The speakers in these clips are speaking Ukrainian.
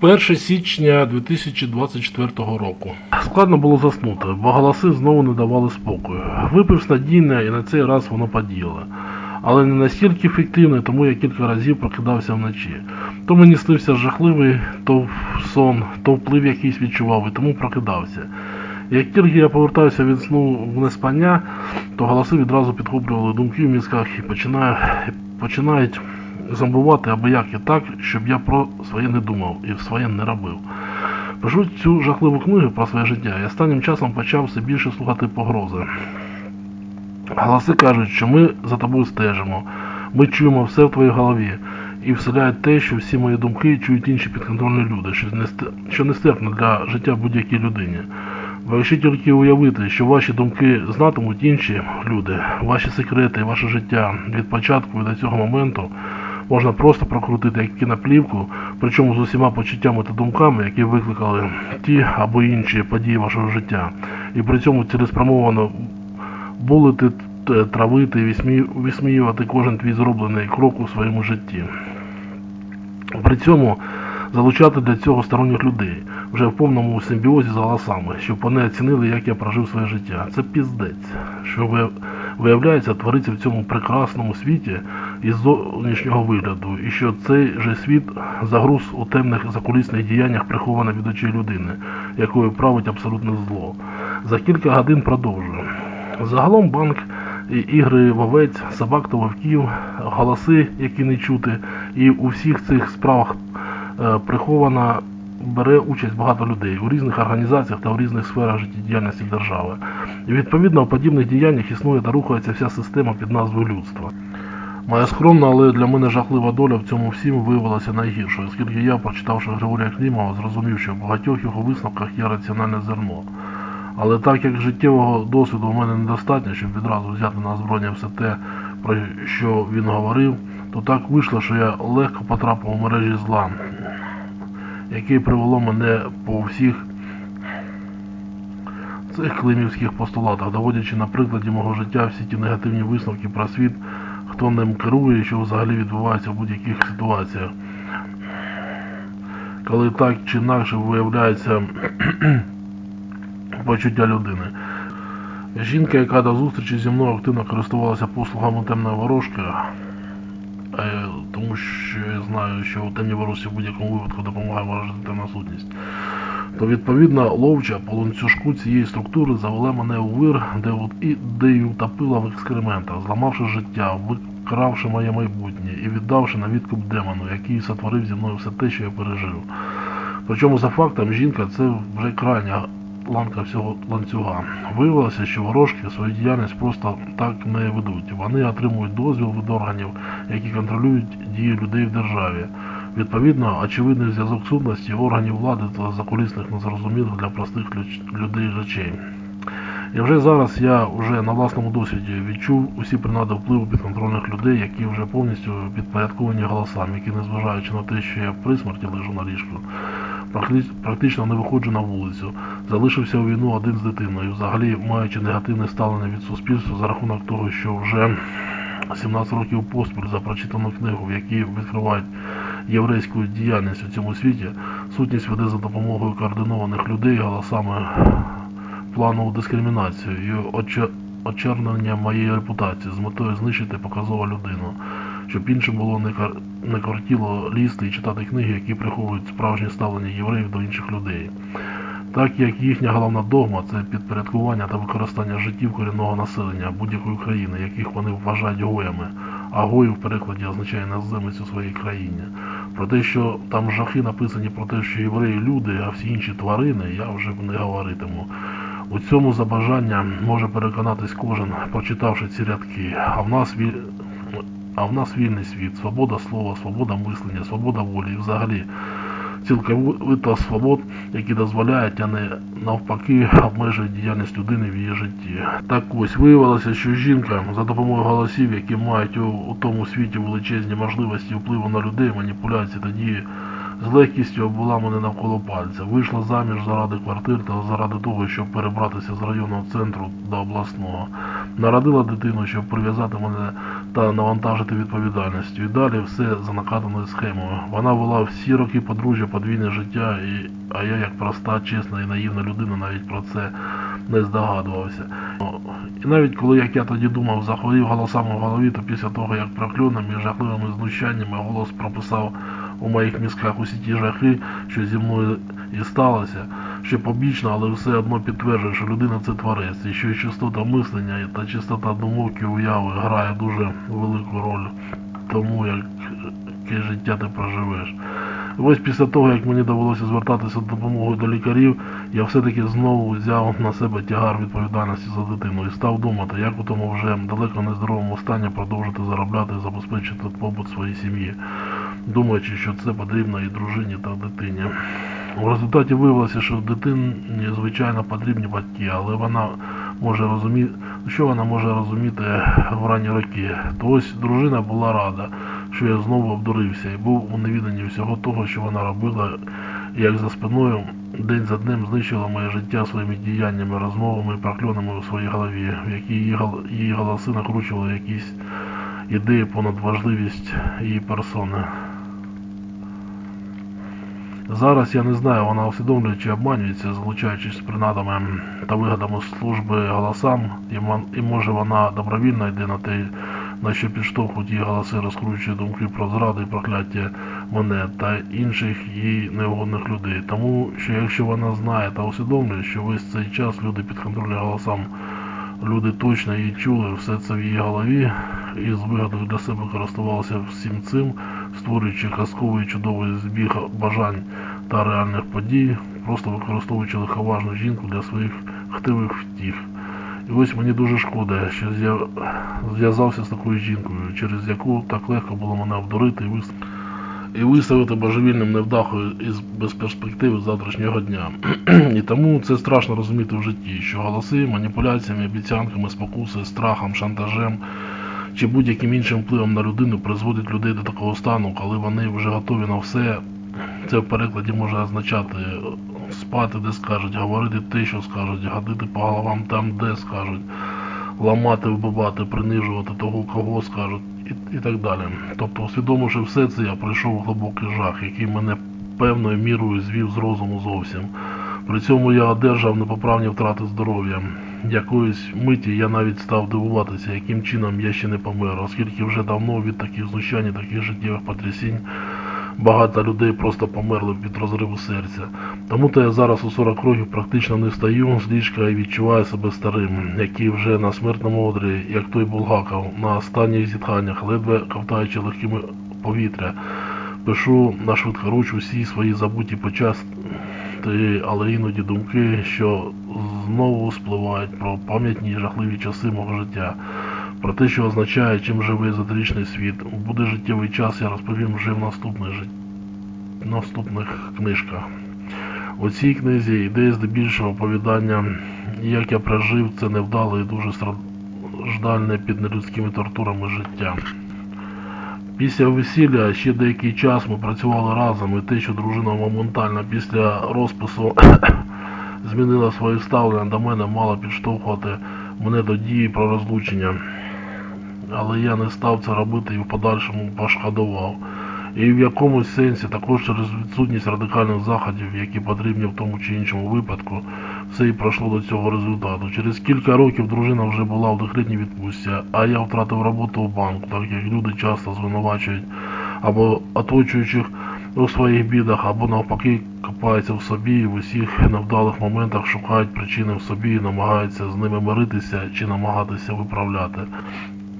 1 січня 2024 року. Складно було заснути, бо голоси знову не давали спокою. Випив снадійне і на цей раз воно подіяло. Але не настільки ефективно, тому я кілька разів прокидався вночі. То мені снився жахливий, то сон, то вплив якийсь відчував, і тому прокидався. Як тільки я повертався від сну в неспання, то голоси відразу підхоплювали думки в мізках і починають зомбувати аби як і так, щоб я про своє не думав і своє не робив. Пишу цю жахливу книгу про своє життя і останнім часом почав все більше слухати погрози. Голоси кажуть, що ми за тобою стежимо, ми чуємо все в твоїй голові і вселяють те, що всі мої думки чують інші підконтрольні люди, що нестерпно для життя будь-якій людині. Ви якщо тільки уявити, що ваші думки знатимуть інші люди, ваші секрети, ваше життя від початку і до цього моменту можна просто прокрутити як кіноплівку, причому з усіма почуттями та думками, які викликали ті або інші події вашого життя, і при цьому цілеспрямовано булити, травити і висміювати кожен твій зроблений крок у своєму житті. При цьому залучати для цього сторонніх людей вже в повному симбіозі з голосами, щоб вони оцінили, як я прожив своє життя. Це піздець, що ви- виявляється, твориться в цьому прекрасному світі із зовнішнього вигляду, і що цей же світ загруз у темних закулісних діяннях приховано від очей людини, якою править абсолютне зло. За кілька годин продовжую. Загалом банк і ігри в овець, собак та вовків, голоси, які не чути, і у всіх цих справах е, приховано бере участь багато людей у різних організаціях та у різних сферах життєдіяльності держави. І відповідно у подібних діяннях існує та рухається вся система під назвою людства. Моя скромна, але для мене жахлива доля в цьому всім виявилася найгіршою, оскільки я, прочитавши Григорія Клімова, зрозумів, що в багатьох його висновках є раціональне зерно. Але так як життєвого досвіду у мене недостатньо, щоб відразу взяти на озброєння все те, про що він говорив, то так вийшло, що я легко потрапив у мережі зла, яке привело мене по всіх цих климівських постулатах, доводячи на прикладі мого життя всі ті негативні висновки про світ, хто ним керує що взагалі відбувається в будь-яких ситуаціях. Коли так чи інакше виявляється почуття людини. Жінка, яка до зустрічі зі мною активно користувалася послугами темної ворожки, е, тому що я знаю, що у темній ворожці в будь-якому випадку допомагає ворожити темна сутність, то відповідно ловча по ланцюжку цієї структури завела мене у вир, де, от і, де й утопила в експериментах, зламавши життя, викравши моє майбутнє і віддавши на відкуп демону, який сотворив зі мною все те, що я пережив. Причому за фактом жінка це вже крайня ланка всього ланцюга. Виявилося, що ворожки свою діяльність просто так не ведуть. Вони отримують дозвіл від органів, які контролюють дії людей в державі. Відповідно, очевидний зв'язок сутності органів влади та закулісних незрозумілих для простих людей речей. І вже зараз я вже на власному досвіді відчув усі принади впливу підконтрольних людей, які вже повністю підпорядковані голосам, які, незважаючи на те, що я при смерті лежу на ліжку, практи- практично не виходжу на вулицю, залишився у війну один з дитиною, взагалі маючи негативне ставлення від суспільства за рахунок того, що вже 17 років поспіль за прочитану книгу, в якій відкривають єврейську діяльність у цьому світі, сутність веде за допомогою координованих людей голосами планову дискримінацію і оче- очернення моєї репутації з метою знищити показову людину, щоб іншим було не, кар... не кортіло лізти і читати книги, які приховують справжнє ставлення євреїв до інших людей. Так як їхня головна догма це підпорядкування та використання життів корінного населення будь-якої країни, яких вони вважають гоями, а гої в перекладі означає наземець у своїй країні. Про те, що там жахи написані про те, що євреї люди, а всі інші тварини, я вже не говоритиму. У цьому за бажання може переконатись кожен, прочитавши ці рядки. А в нас ві... а в нас вільний світ, свобода слова, свобода мислення, свобода волі і взагалі цілковита свобод, які дозволяють, а не навпаки обмежують діяльність людини в її житті. Так ось виявилося, що жінка за допомогою голосів, які мають у, у тому світі величезні можливості впливу на людей, маніпуляції та дії з легкістю обвела мене навколо пальця. Вийшла заміж заради квартир та заради того, щоб перебратися з районного центру до обласного. Народила дитину, щоб прив'язати мене та навантажити відповідальністю. І далі все за накатаною схемою. Вона вела всі роки подружжя, подвійне життя, і, а я, як проста, чесна і наївна людина, навіть про це не здогадувався. І навіть коли, як я тоді думав, захворів голосами в голові, то після того, як прокльонами і жахливими знущаннями голос прописав у моїх мізках усі ті жахи, що зі мною і сталося, що побічно, але все одно підтверджує, що людина це творець, і що чистота мислення та чистота думок і уяви грає дуже велику роль тому, яке життя ти проживеш. Ось після того, як мені довелося звертатися з допомогою до лікарів, я все-таки знову взяв на себе тягар відповідальності за дитину і став думати, як у тому вже далеко нездоровому стані продовжити заробляти і забезпечити побут своїй сім'ї, думаючи, що це потрібно і дружині та дитині. У результаті виявилося, що дитині, звичайно, потрібні батьки, але вона може розуміти, що вона може розуміти в ранні роки. То ось дружина була рада, що я знову обдурився і був у невіданні всього того, що вона робила, як за спиною день за днем знищила моє життя своїми діяннями, розмовами і прокльонами у своїй голові, в якій її, її голоси накручували якісь ідеї понад важливість її персони. Зараз я не знаю, вона усвідомлює чи обманюється, залучаючись з принадами та вигадами служби голосам, і, може вона добровільно йде на те, на що підштовхують її голоси, розкручує думки про зради і прокляття мене та інших їй неугодних людей. Тому що якщо вона знає та усвідомлює, що весь цей час люди під контролем голосам, люди точно її чули, все це в її голові, і з вигадою для себе користувалися всім цим, створюючи казковий чудовий збіг бажань та реальних подій, просто використовуючи лиховажну жінку для своїх хтивих втіх. І ось мені дуже шкода, що з'яв- зв'язався з такою жінкою, через яку так легко було мене обдурити і вис- і виставити божевільним невдахою із безперспективи завтрашнього дня. і тому це страшно розуміти в житті, що голоси, маніпуляціями, обіцянками, спокуси, страхом, шантажем чи будь-яким іншим впливом на людину призводять людей до такого стану, коли вони вже готові на все. Це в перекладі може означати спати, де скажуть, говорити те, що скажуть, гадити по головам там, де скажуть, ламати, вбивати, принижувати того, кого скажуть, і, і так далі. Тобто, усвідомивши все це, я пройшов глибокий жах, який мене певною мірою звів з розуму зовсім. При цьому я одержав непоправні втрати здоров'я. Якоїсь миті я навіть став дивуватися, яким чином я ще не помер, оскільки вже давно від таких знущань і таких життєвих потрясінь багато людей просто померли від розриву серця. Тому то я зараз у 40 років практично не встаю з ліжка і відчуваю себе старим, який вже на смертному одрі, як той Булгаков, на останніх зітханнях, ледве ковтаючи легкими повітря, пишу на швидкоруч усі свої забуті почасти, але іноді думки, що знову спливають про пам'ятні і жахливі часи мого життя. Про те, що означає, чим живе езотеричний світ. Буде життєвий час, я розповім вже в наступних, жит... наступних книжках. У цій книзі йде здебільшого оповідання, як я прожив це невдале і дуже страждальне під нелюдськими тортурами життя. Після весілля ще деякий час ми працювали разом, і те, що дружина моментально після розпису змінила своє ставлення до мене, мало підштовхувати мене до дії про розлучення. Але я не став це робити і в подальшому пошкодував. І в якомусь сенсі також через відсутність радикальних заходів, які потрібні в тому чи іншому випадку, все і пройшло до цього результату. Через кілька років дружина вже була в декретній відпустці, а я втратив роботу у банку, так як люди часто звинувачують або оточуючих у своїх бідах, або навпаки копаються в собі і в усіх невдалих моментах шукають причини в собі і намагаються з ними миритися чи намагатися виправляти.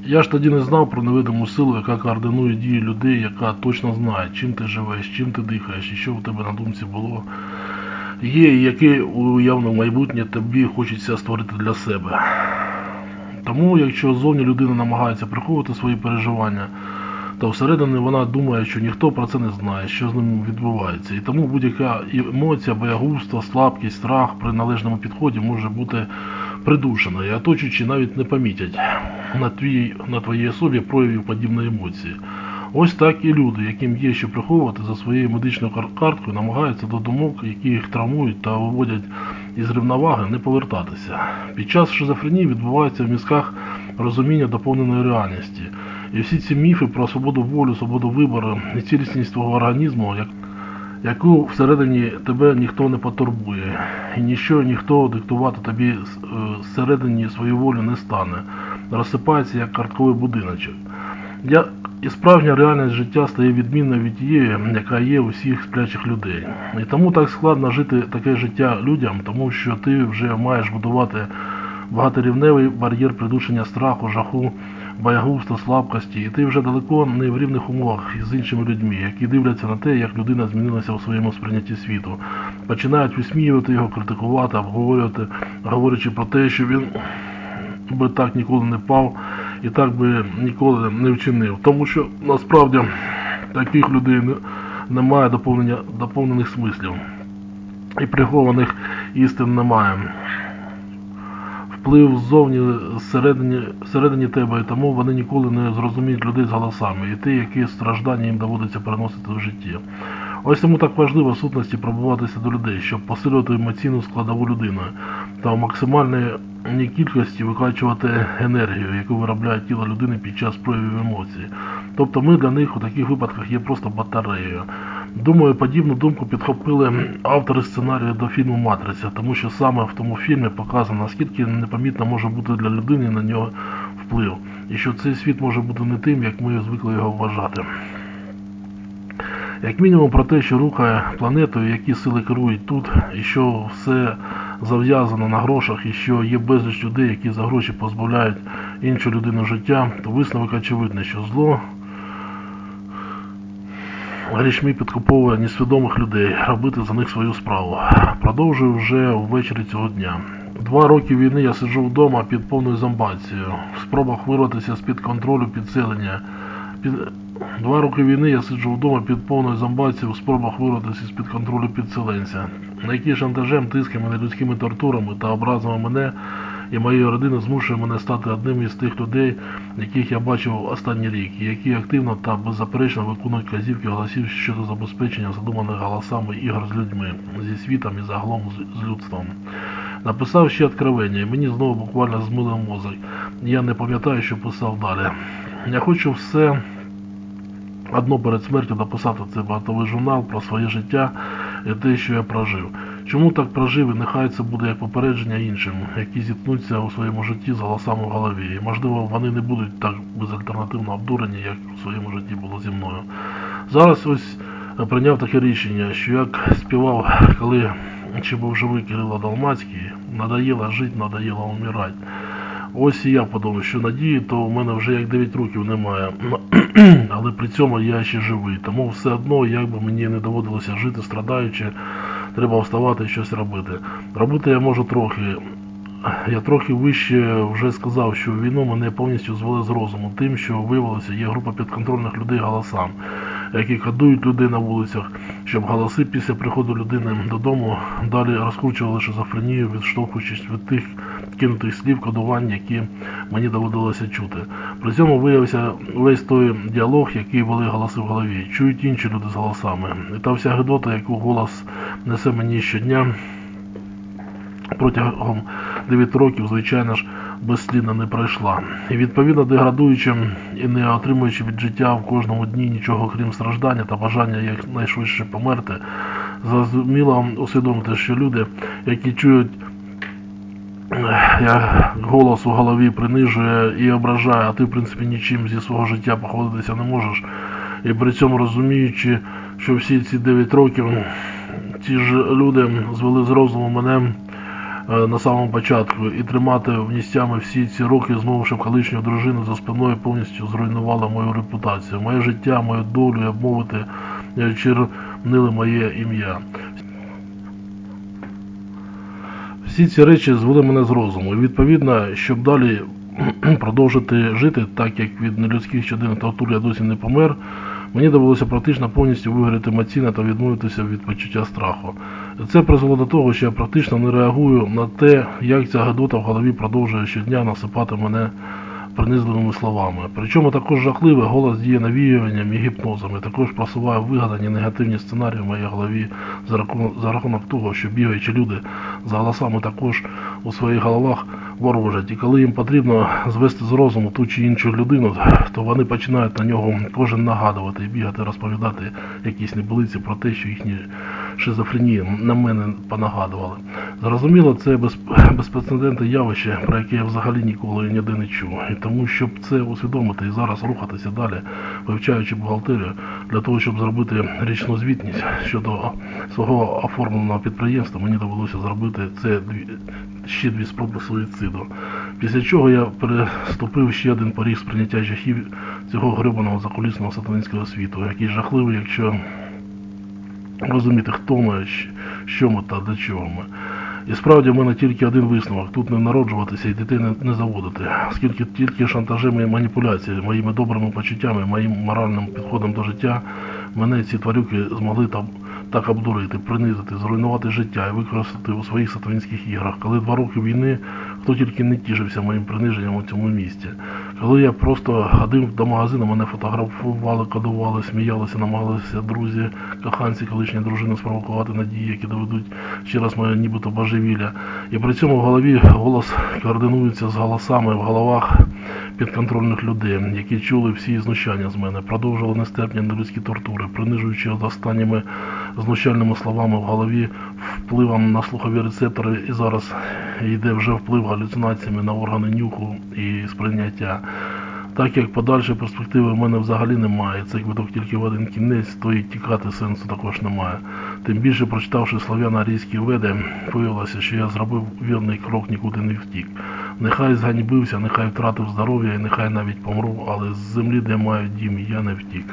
Я ж тоді не знав про невидиму силу, яка координує дії людей, яка точно знає, чим ти живеш, чим ти дихаєш і що в тебе на думці було. Є і яке уявне майбутнє тобі хочеться створити для себе. Тому, якщо зовні людина намагається приховувати свої переживання, то всередині вона думає, що ніхто про це не знає, що з ним відбувається. І тому будь-яка емоція, боягузтво, слабкість, страх при належному підході може бути придушена, і оточуючі навіть не помітять на твоїй на твоїй особі проявів подібної емоції. Ось так і люди, яким є що приховувати за своєю медичною кар- карткою, намагаються до думок, які їх травмують та виводять із рівноваги, не повертатися. Під час шизофренії відбувається в мізках розуміння доповненої реальності. І всі ці міфи про свободу волі, свободу вибору і цілісність твого організму, як, яку всередині тебе ніхто не потурбує, і ніщо ніхто диктувати тобі е, зсередині свою волю не стане, розсипається як картковий будиночок. Я, і справжня реальність життя стає відмінною від тієї, яка є у всіх сплячих людей. І тому так складно жити таке життя людям, тому що ти вже маєш будувати багаторівневий бар'єр придушення страху, жаху, боягузтва, слабкості, і ти вже далеко не в рівних умовах із іншими людьми, які дивляться на те, як людина змінилася у своєму сприйнятті світу. Починають висміювати його, критикувати, обговорювати, говорячи про те, що він би так ніколи не пав і так би ніколи не вчинив. Тому що насправді таких людей немає доповнення, доповнених смислів і прихованих істин немає. Вплив ззовні зсередині, всередині тебе, і тому вони ніколи не зрозуміють людей з голосами і те, які страждання їм доводиться переносити в житті. Ось тому так важливо в сутності пробуватися до людей, щоб посилювати емоційну складову людини та в максимальній кількості викачувати енергію, яку виробляє тіло людини під час проявів емоцій. Тобто ми для них у таких випадках є просто батареєю. Думаю, подібну думку підхопили автори сценарію до фільму Матриця, тому що саме в тому фільмі показано, наскільки непомітно може бути для людини на нього вплив, і що цей світ може бути не тим, як ми звикли його вважати. Як мінімум про те, що рухає планетою, які сили керують тут, і що все зав'язано на грошах, і що є безліч людей, які за гроші позбавляють іншу людину життя, то висновок очевидний, що зло грішми підкуповує несвідомих людей, робити за них свою справу. Продовжую вже ввечері цього дня. Два роки війни я сиджу вдома під повною зомбацією, в спробах вирватися з-під контролю підселення. Під... Два роки війни я сиджу вдома під повною зомбацією в спробах вирватися з-під контролю підселенця, на який шантажем, тисками, нелюдськими тортурами та образами мене і моєї родини змушує мене стати одним із тих людей, яких я бачив останній рік, і які активно та беззаперечно виконують казівки голосів щодо забезпечення задуманих голосами ігор з людьми, зі світом і загалом з, людством. Написав ще откровення, і мені знову буквально змилив мозок. Я не пам'ятаю, що писав далі. Я хочу все одно перед смертю написати цей багатовий журнал про своє життя і те, що я прожив. Чому так прожив, і нехай це буде як попередження іншим, які зіткнуться у своєму житті з голосами в голові. І можливо вони не будуть так безальтернативно обдурені, як у своєму житті було зі мною. Зараз ось е, прийняв таке рішення, що як співав, коли ще був живий Кирило Далмацький, надоело жити, надоело вмирати. Ось і я подумав, що надії, то у мене вже як 9 років немає. Але при цьому я ще живий. Тому все одно, як би мені не доводилося жити, страдаючи, треба вставати і щось робити. Робити я можу трохи. Я трохи вище вже сказав, що війну мене повністю звели з розуму, тим, що виявилося, є група підконтрольних людей голосам, які кадують людей на вулицях, щоб голоси після приходу людини додому далі розкручували шизофренію, відштовхуючись від тих кинутих слів кодувань, які мені доводилося чути. При цьому виявився весь той діалог, який вели голоси в голові. Чують інші люди з голосами. І та вся гидота, яку голос несе мені щодня протягом 9 років, звичайно ж, безслідно не пройшла. І відповідно деградуючи і не отримуючи від життя в кожному дні нічого крім страждання та бажання якнайшвидше померти, зрозуміло усвідомити, що люди, які чують як голос у голові принижує і ображає, а ти в принципі нічим зі свого життя походитися не можеш. І при цьому розуміючи, що всі ці 9 років ті ж люди звели з розуму мене на самому початку і тримати в ністями всі ці роки, змовивши колишню дружину за спиною, повністю зруйнувала мою репутацію, моє життя, мою долю, як мовити, е, чернили моє ім'я. Всі ці речі звели мене з розуму. І відповідно, щоб далі продовжити жити, так як від нелюдських щоденних тортур я досі не помер, мені довелося практично повністю вигоріти емоційно та відмовитися від почуття страху. Це призвело до того, що я практично не реагую на те, як ця гадота в голові продовжує щодня насипати мене принизливими словами. Причому також жахливе голос діє навіюванням і гіпнозом, і також просуває вигадані негативні сценарії в моїй голові за рахунок, за рахунок того, що бігаючі люди за голосами також у своїх головах ворожать. І коли їм потрібно звести з розуму ту чи іншу людину, то вони починають на нього кожен нагадувати і бігати, розповідати якісь небилиці про те, що їхні шизофренії на мене понагадували. Зрозуміло, це без, безпрецедентне явище, про яке я взагалі ніколи ніде не чув. І тому, щоб це усвідомити і зараз рухатися далі, вивчаючи бухгалтерію, для того, щоб зробити річну звітність щодо свого оформленого підприємства, мені довелося зробити це ще дві спроби суїциду. Після чого я переступив ще один поріг сприйняття жахів цього гребаного закулісного сатанинського світу, який жахливий, якщо розуміти, хто ми, що ми та для чого ми. І справді в мене тільки один висновок тут не народжуватися і дітей не, не заводити, оскільки тільки шантажем і маніпуляції, моїми добрими почуттями, моїм моральним підходом до життя, мене ці тварюки змогли там так обдурити, принизити, зруйнувати життя і використати у своїх сатанинських іграх. Коли два роки війни, хто тільки не тішився моїм приниженням у цьому місті. Коли я просто ходив до магазину, мене фотографували, кодували, сміялися, намагалися друзі, коханці, колишні дружини спровокувати надії, які доведуть ще раз моє нібито божевілля. І при цьому в голові голос координується з голосами в головах підконтрольних людей, які чули всі знущання з мене, продовжували нестерпні нелюдські тортури, принижуючи останніми знущальними словами в голові впливом на слухові рецептори, і зараз йде вже вплив галюцинаціями на органи нюху і сприйняття. Так як подальшої перспективи в мене взагалі немає, цей квиток тільки в один кінець, то і тікати сенсу також немає. Тим більше, прочитавши слов'яно-арійські веди, виявилося, що я зробив вірний крок, нікуди не втік. Нехай зганьбився, нехай втратив здоров'я і нехай навіть помру, але з землі, де маю дім, я не втік.